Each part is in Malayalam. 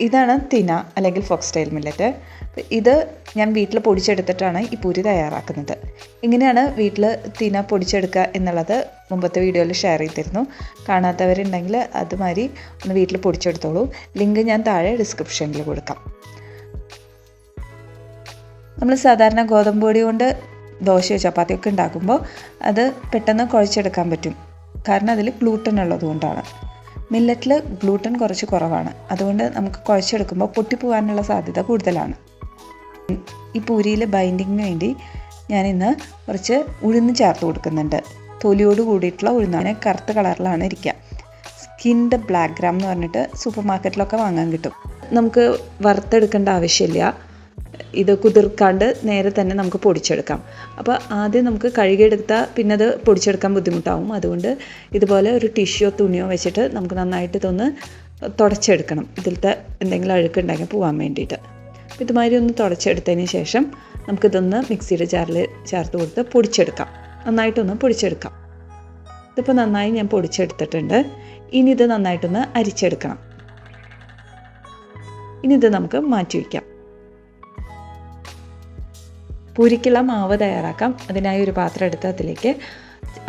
ഇതാണ് തിന അല്ലെങ്കിൽ ഫോക്സ് ഫോക്സ്റ്റൈൽ മില്ലറ്റ് ഇത് ഞാൻ വീട്ടിൽ പൊടിച്ചെടുത്തിട്ടാണ് ഈ പൂരി തയ്യാറാക്കുന്നത്. ഇങ്ങനെയാണ് വീട്ടിൽ തിന പൊടിച്ചെടുക്കുക എന്നുള്ളത് മുമ്പത്തെ വീഡിയോയിൽ ഷെയർ ചെയ്തിരുന്നു. കാണാത്തവരുണ്ടെങ്കിൽ അതുമാതിരി ഒന്ന് വീട്ടിൽ പൊടിച്ചെടുത്തോളൂ. ലിങ്ക് ഞാൻ താഴെ ഡിസ്ക്രിപ്ഷനിൽ കൊടുക്കാം. നമ്മൾ സാധാരണ ഗോതമ്പ് പൊടി കൊണ്ട് ദോശയോ ചപ്പാത്തിയൊക്കെ ഉണ്ടാക്കുമ്പോൾ അത് പെട്ടെന്ന് കുഴച്ചെടുക്കാൻ പറ്റും. കാരണം അതിൽ ഗ്ലൂട്ടൻ ഉള്ളതുകൊണ്ടാണ് മില്ലറ്റിൽ ഗ്ലൂട്ടൻ കുറച്ച് കുറവാണ്. അതുകൊണ്ട് നമുക്ക് കുഴച്ചെടുക്കുമ്പോൾ പൊട്ടിപ്പോകാനുള്ള സാധ്യത കൂടുതലാണ്. ഈ പൂരിയിൽ ബൈൻഡിങ്ങിന് വേണ്ടി ഞാൻ ഇന്ന് കുറച്ച് ഉഴുന്ന് ചേർത്ത് കൊടുക്കുന്നുണ്ട്. തൊലിയോട് കൂടിയിട്ടുള്ള ഉഴുന്നാണ്. കറുത്ത കളറിലാണ് ഇരിക്കുക. സ്കിൻഡ് ബ്ലാക്ക് ഗ്രാം എന്ന് പറഞ്ഞിട്ട് സൂപ്പർ മാർക്കറ്റിലൊക്കെ വാങ്ങാൻ കിട്ടും. നമുക്ക് വറുത്തെടുക്കേണ്ട ആവശ്യമില്ല. ഇത് കുതിർക്കാണ്ട് നേരെ തന്നെ നമുക്ക് പൊടിച്ചെടുക്കാം. അപ്പോൾ ആദ്യം നമുക്ക് കഴുകിയെടുത്താൽ പിന്നെ അത് പൊടിച്ചെടുക്കാൻ ബുദ്ധിമുട്ടാവും. അതുകൊണ്ട് ഇതുപോലെ ഒരു ടിഷ്യോ തുണിയോ വെച്ചിട്ട് നമുക്ക് നന്നായിട്ട് ഇതൊന്ന് തുടച്ചെടുക്കണം. ഇതിലത്തെ എന്തെങ്കിലും അഴുക്കുണ്ടെങ്കിൽ പോകാൻ വേണ്ടിയിട്ട്. ഇതുമാതിരി ഒന്ന് തുടച്ചെടുത്തതിന് ശേഷം നമുക്കിതൊന്ന് മിക്സിയുടെ ജാറിൽ ചേർത്ത് കൊടുത്ത് പൊടിച്ചെടുക്കാം. നന്നായിട്ടൊന്ന് പൊടിച്ചെടുക്കാം. ഇതിപ്പോൾ നന്നായി ഞാൻ പൊടിച്ചെടുത്തിട്ടുണ്ട്. ഇനി ഇത് നന്നായിട്ടൊന്ന് അരിച്ചെടുക്കണം. ഇനി ഇത് നമുക്ക് മാറ്റി വയ്ക്കാം. പൂരിക്കുള്ള മാവ് തയ്യാറാക്കാം. അതിനായി ഒരു പാത്രം എടുത്ത് അതിലേക്ക്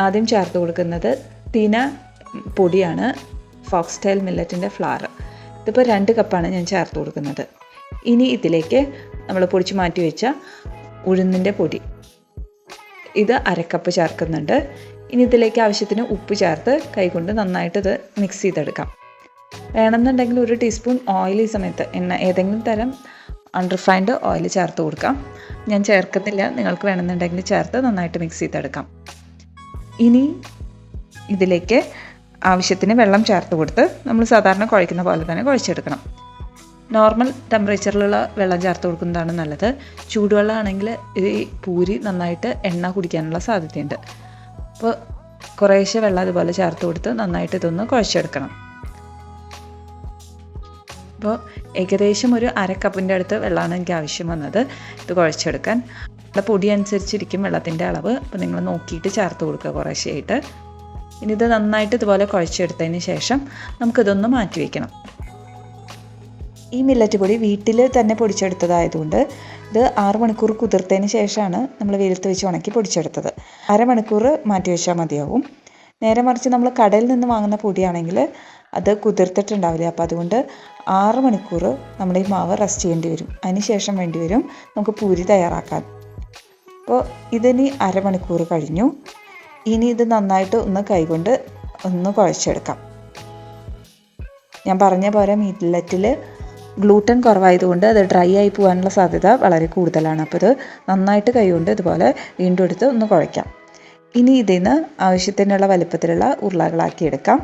ആദ്യം ചേർത്ത് കൊടുക്കുന്നത് തിന പൊടിയാണ് ഫോക്സ്റ്റൈൽ മില്ലറ്റിന്റെ ഫ്ലാർ ഇതിപ്പോൾ രണ്ട് കപ്പാണ് ഞാൻ ചേർത്ത് കൊടുക്കുന്നത്. ഇനി ഇതിലേക്ക് നമ്മൾ പൊടിച്ച് മാറ്റി വെച്ച ഉഴുന്നിന്റെ പൊടി. ഇത് അരക്കപ്പ് ചേർക്കുന്നുണ്ട്. ഇനി ഇതിലേക്ക് ആവശ്യത്തിന് ഉപ്പ് ചേർത്ത് കൈകൊണ്ട് നന്നായിട്ട് ഇത് മിക്സ് ചെയ്തെടുക്കാം. വേണമെന്നുണ്ടെങ്കിൽ ഒരു ടീസ്പൂൺ ഓയിൽ ഈ സമയത്ത് എണ്ണ ഏതെങ്കിലും തരം അൺറിഫൈൻഡ് ഓയിൽ ചേർത്ത് കൊടുക്കാം. ഞാൻ ചേർക്കുന്നില്ല. നിങ്ങൾക്ക് വേണമെന്നുണ്ടെങ്കിൽ ചേർത്ത് നന്നായിട്ട് മിക്സ് ചെയ്തെടുക്കാം. ഇനി ഇതിലേക്ക് ആവശ്യത്തിന് വെള്ളം ചേർത്ത് കൊടുത്ത് നമ്മൾ സാധാരണ കുഴക്കുന്ന പോലെ തന്നെ കുഴച്ചെടുക്കണം. നോർമൽ ടെമ്പറേച്ചറിലുള്ള വെള്ളം ചേർത്ത് കൊടുക്കുന്നതാണ് നല്ലത്. ചൂടുവെള്ളമാണെങ്കിൽ ഈ പൂരി നന്നായിട്ട് എണ്ണ കുടിക്കാനുള്ള സാധ്യതയുണ്ട്. അപ്പോൾ കുറേശ്ശെ വെള്ളം അതുപോലെ ചേർത്ത് കൊടുത്ത് നന്നായിട്ട് ഇതൊന്ന് കുഴച്ചെടുക്കണം. അപ്പോൾ ഏകദേശം ഒരു അര കപ്പിന്റെ അടുത്ത് വെള്ളമാണ് എനിക്ക് ആവശ്യം വന്നത്. ഇത് കുഴച്ചെടുക്കാൻ. നമ്മുടെ പൊടി അനുസരിച്ചിരിക്കും വെള്ളത്തിന്റെ അളവ്. അപ്പോൾ നിങ്ങൾ നോക്കിയിട്ട് ചേർത്ത് കൊടുക്കുക കുറേശ്ശെയായിട്ട്. ഇനി ഇത് നന്നായിട്ട് ഇതുപോലെ കുഴച്ചെടുത്തതിന് ശേഷം നമുക്കിതൊന്ന് മാറ്റി വയ്ക്കണം ഈ മില്ലറ്റ് പൊടി വീട്ടിൽ തന്നെ പൊടിച്ചെടുത്തതായതുകൊണ്ട് ഇത് ആറ് മണിക്കൂർ കുതിർത്തതിന് ശേഷമാണ് നമ്മൾ വെയിലത്ത് വെച്ച് ഉണക്കി പൊടിച്ചെടുത്തത്. അരമണിക്കൂർ മാറ്റി വെച്ചാൽ മതിയാവും. നേരെ മറിച്ച് നമ്മൾ കടയിൽ നിന്ന് വാങ്ങുന്ന പൊടിയാണെങ്കിൽ അത് കുതിർത്തിട്ടുണ്ടാവില്ല? അപ്പോൾ അതുകൊണ്ട് ആറ് മണിക്കൂർ നമ്മൾ ഈ മാവ് റെസ്റ്റ് ചെയ്യേണ്ടി വരും. അതിന് ശേഷം വേണ്ടി വരും നമുക്ക് പൂരി തയ്യാറാക്കാൻ. അപ്പോൾ ഇതിനി അരമണിക്കൂർ കഴിഞ്ഞു. ഇനി ഇത് നന്നായിട്ട് ഒന്ന് കൈകൊണ്ട് ഒന്ന് കുഴച്ചെടുക്കാം. ഞാൻ പറഞ്ഞ പോലെ മീറ്റ്ലെറ്റിൽ ഗ്ലൂട്ടൻ കുറവായതുകൊണ്ട് അത് ഡ്രൈ ആയി പോകാനുള്ള സാധ്യത വളരെ കൂടുതലാണ്. അപ്പോൾ ഇത് നന്നായിട്ട് കൈകൊണ്ട് ഇതുപോലെ വീണ്ടും എടുത്ത് ഒന്ന് കുഴയ്ക്കാം. ഇനി ഇതിൽ നിന്ന് ആവശ്യത്തിനുള്ള വലുപ്പത്തിലുള്ള ഉരുളകളാക്കി എടുക്കാം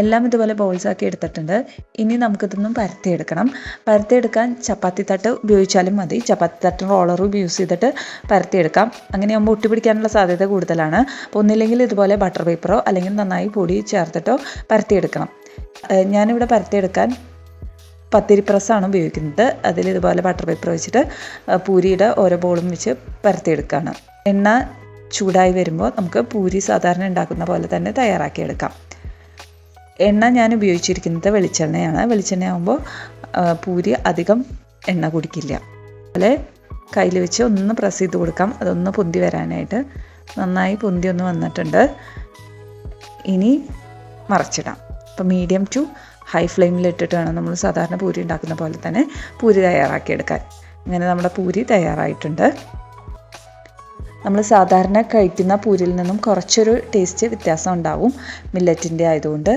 എല്ലാം ഇതുപോലെ ബോൾസ് ആക്കി എടുത്തിട്ടുണ്ട്. ഇനി നമുക്കിതൊന്നും പരത്തിയെടുക്കണം. പരത്തിയെടുക്കാൻ ചപ്പാത്തി തട്ട് ഉപയോഗിച്ചാലും മതി. ചപ്പാത്തി തട്ടും റോളറും യൂസ് ചെയ്തിട്ട് പരത്തിയെടുക്കാം. അങ്ങനെയാകുമ്പോൾ ഒട്ടിപ്പിടിക്കാനുള്ള സാധ്യത കൂടുതലാണ്. ഒന്നില്ലെങ്കിൽ ഇതുപോലെ ബട്ടർ പേപ്പറോ അല്ലെങ്കിൽ നന്നായി പൊടി ചേർത്തിട്ടോ പരത്തിയെടുക്കണം. ഞാനിവിടെ പരത്തിയെടുക്കാൻ പത്തിരി പ്രസ്സാണ് ഉപയോഗിക്കുന്നത്. അതിൽ ഇതുപോലെ ബട്ടർ പേപ്പർ വെച്ചിട്ട് പൂരിയുടെ ഓരോ ബോളും വെച്ച് പരത്തിയെടുക്കുകയാണ് എണ്ണ ചൂടായി വരുമ്പോൾ നമുക്ക് പൂരി സാധാരണ ഉണ്ടാക്കുന്ന പോലെ തന്നെ തയ്യാറാക്കിയെടുക്കാം. എണ്ണ ഞാൻ ഉപയോഗിച്ചിരിക്കുന്നത് വെളിച്ചെണ്ണയാണ്. വെളിച്ചെണ്ണ ആകുമ്പോൾ പൂരി അധികം എണ്ണ കുടിക്കില്ല. അതുപോലെ കയ്യിൽ വെച്ച് ഒന്ന് പ്രസ് ചെയ്ത് കൊടുക്കാം. അതൊന്ന് പൊന്തി വരാനായിട്ട് നന്നായി പൊന്തി ഒന്ന് വന്നിട്ടുണ്ട്. ഇനി മറച്ചിടാം. അപ്പോൾ മീഡിയം ടു ഹൈ ഫ്ലെയിമിൽ ഇട്ടിട്ട് വേണം നമ്മൾ സാധാരണ പൂരി ഉണ്ടാക്കുന്ന പോലെ തന്നെ പൂരി തയ്യാറാക്കിയെടുക്കാൻ. ഇങ്ങനെ നമ്മുടെ പൂരി തയ്യാറായിട്ടുണ്ട്. നമ്മൾ സാധാരണ കഴിക്കുന്ന പൂരിൽ നിന്നും കുറച്ചൊരു ടേസ്റ്റ് വ്യത്യാസം ഉണ്ടാവും. മില്ലറ്റിന്റെ ആയതുകൊണ്ട്.